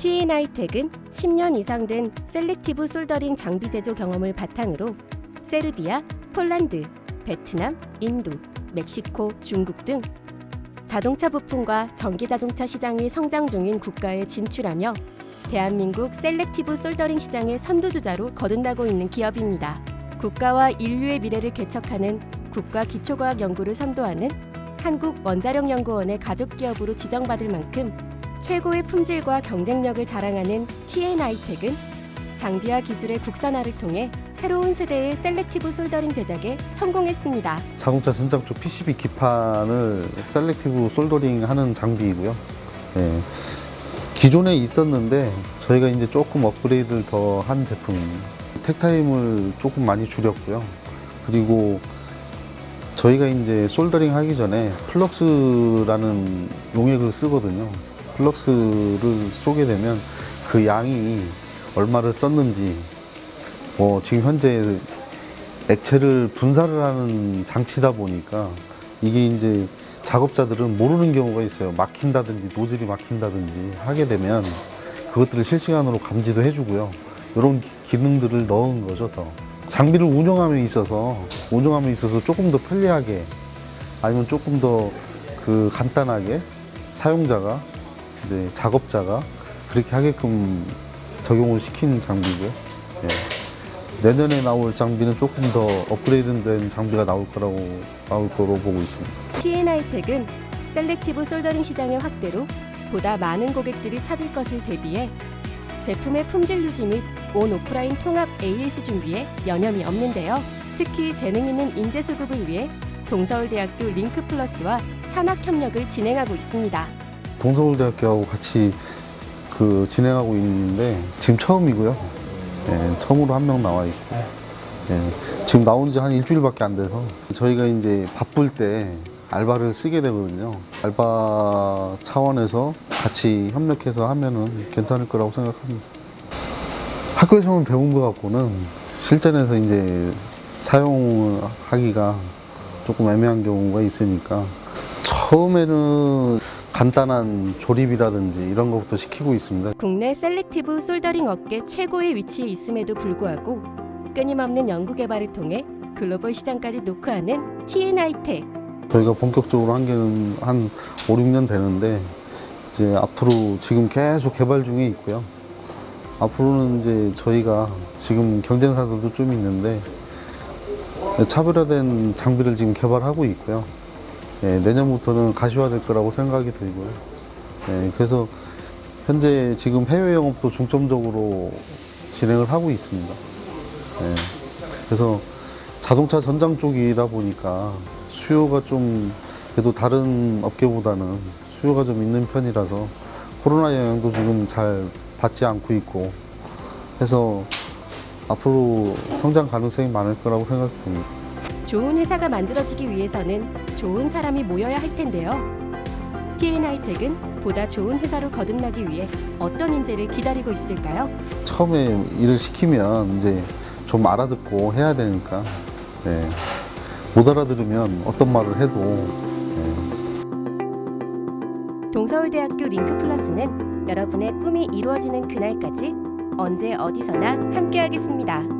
TNI텍은 10년 이상 된 셀렉티브 솔더링 장비 제조 경험을 바탕으로 세르비아, 폴란드, 베트남, 인도, 멕시코, 중국 등 자동차 부품과 전기 자동차 시장이 성장 중인 국가에 진출하며 대한민국 셀렉티브 솔더링 시장의 선두주자로 거듭나고 있는 기업입니다. 국가와 인류의 미래를 개척하는 국가 기초과학 연구를 선도하는 한국 원자력연구원의 가족 기업으로 지정받을 만큼 최고의 품질과 경쟁력을 자랑하는 TNI텍은 장비와 기술의 국산화를 통해 새로운 세대의 셀렉티브 솔더링 제작에 성공했습니다. 자동차 전장 쪽 PCB 기판을 셀렉티브 솔더링 하는 장비이고요. 예. 기존에 있었는데 저희가 이제 조금 업그레이드를 더 한 제품. 택타임을 조금 많이 줄였고요. 그리고 저희가 이제 솔더링 하기 전에 플럭스라는 용액을 쓰거든요. 플럭스를 쏘게 되면 그 양이 얼마를 썼는지 뭐 지금 현재 액체를 분사를 하는 장치다 보니까 이게 이제 작업자들은 모르는 경우가 있어요. 막힌다든지 노즐이 막힌다든지 하게 되면 그것들을 실시간으로 감지도 해주고요. 이런 기- 기능들을 넣은 거죠. 더 장비를 운영함에 있어서 운영함에 있어서 조금 더 편리하게 아니면 조금 더 그 간단하게 사용자가 이제 작업자가 그렇게 하게끔 적용을 시킨 장비고요. 예. 내년에 나올 장비는 조금 더 업그레이드된 장비가 나올 거라고 나올 거로 보고 있습니다. TNI텍은 셀렉티브 솔더링 시장의 확대로 보다 많은 고객들이 찾을 것을 대비해 제품의 품질 유지 및 온 오프라인 통합 AS 준비에 여념이 없는데요. 특히 재능 있는 인재 수급을 위해 동서울대학교 링크 플러스와 산학 협력을 진행하고 있습니다. 동서울대학교하고 같이 그 진행하고 있는데 지금 처음이고요. 예, 처음으로 한 명 나와 있고 예, 지금 나온 지 한 일주일밖에 안 돼서 저희가 이제 바쁠 때 알바를 쓰게 되거든요. 알바 차원에서 같이 협력해서 하면은 괜찮을 거라고 생각합니다. 학교에서만 배운 것 갖고는 실전에서 이제 사용하기가 조금 애매한 경우가 있으니까 처음에는 간단한 조립이라든지 이런 것부터 시키고 있습니다. 국내 셀렉티브 솔더링 업계 최고의 위치에 있음에도 불구하고 끊임없는 연구 개발을 통해 글로벌 시장까지 노크하는 TNI텍. 저희가 본격적으로 한 게는 한 5, 6년 되는데 이제 앞으로 지금 계속 개발 중에 있고요. 앞으로는 이제 저희가 지금 경쟁사들도 좀 있는데 차별화된 장비를 지금 개발하고 있고요. 예, 내년부터는 가시화될 거라고 생각이 들고요. 예, 그래서 현재 지금 해외 영업도 중점적으로 진행을 하고 있습니다. 예, 그래서 자동차 전장 쪽이다 보니까 수요가 좀 그래도 다른 업계보다는 수요가 좀 있는 편이라서 코로나 영향도 지금 잘 받지 않고 있고 해서 앞으로 성장 가능성이 많을 거라고 생각됩니다. 좋은 회사가 만들어지기 위해서는 좋은 사람이 모여야 할 텐데요. TNI텍은 보다 좋은 회사로 거듭나기 위해 어떤 인재를 기다리고 있을까요? 처음에 일을 시키면 이제 좀 알아듣고 해야 되니까 네. 못 알아들으면 어떤 말을 해도 네. 동서울대학교 링크 플러스는 여러분의 꿈이 이루어지는 그날까지 언제 어디서나 함께하겠습니다.